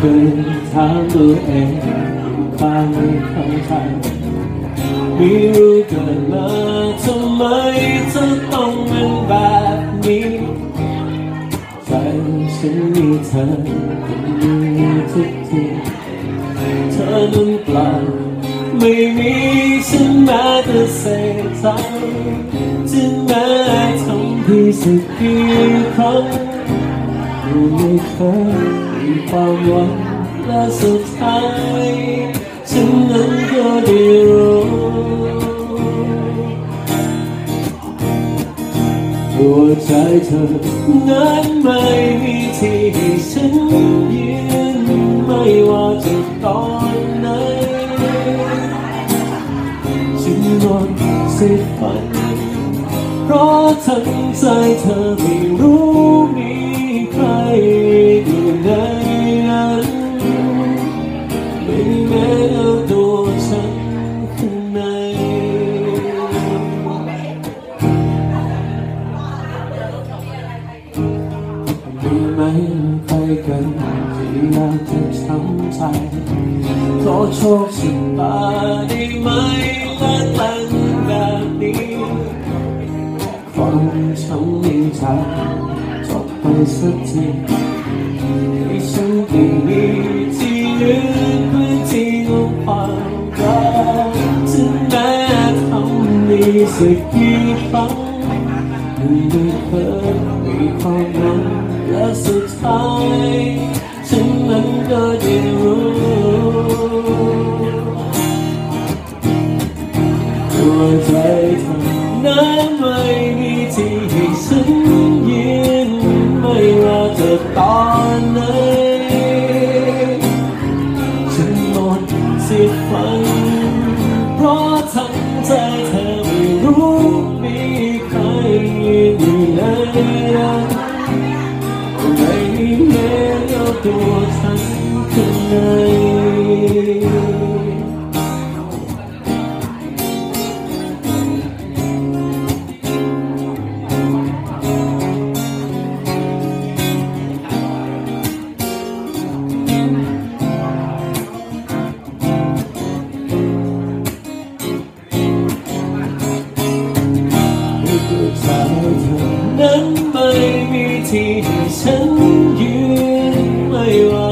เคยถามตัวเองความไม่เข้าใจไม่รู้เกิดมาทำไมจะต้องเป็นแบบนี้ใจฉันมีเธอคนนี้ทุกทีเธอนั้นเปล่าไม่มีฉันแม้แต่เศษใจจึงแม้ทำที่สักกี่ครั้ง ก็ไม่เคยมีความหวังและสุดท้ายฉันนั้นก็ได้รู้หัวใจเธอนั้นไม่มีที่ให้ฉันยืนไม่ว่าจะตอนไหนฉันนอนสิฝันเพราะทั้งใจเธอไม่รู้ 規矩，但只握着心掣。多促成吧，你咪甩燈㗎你，放鬆練習，作弊失智，你想定義自願不自我狂歌，真的很理性一方，你的歌你狂妄。 และสุดท้ายฉันนั้นก็ได้รู้ตัวใจเธอนั้นไม่มีที่ให้ฉันยืนไม่ว่าจะตอนไหนฉันหมดสิทธิ์ฝันเพราะทั้งใจเธอไม่รู้มีใครยืนอยู่ใน ตัวฉันข้างใน ให้ตัวใจเธอนั้นไม่มีที่ให้ฉันยืน you are.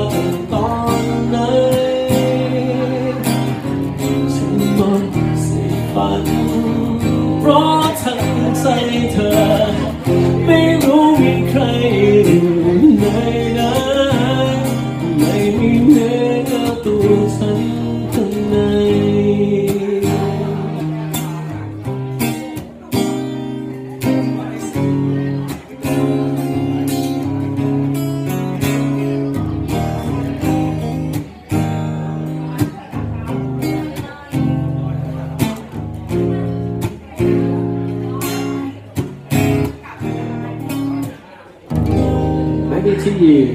Mấy cái chữ gì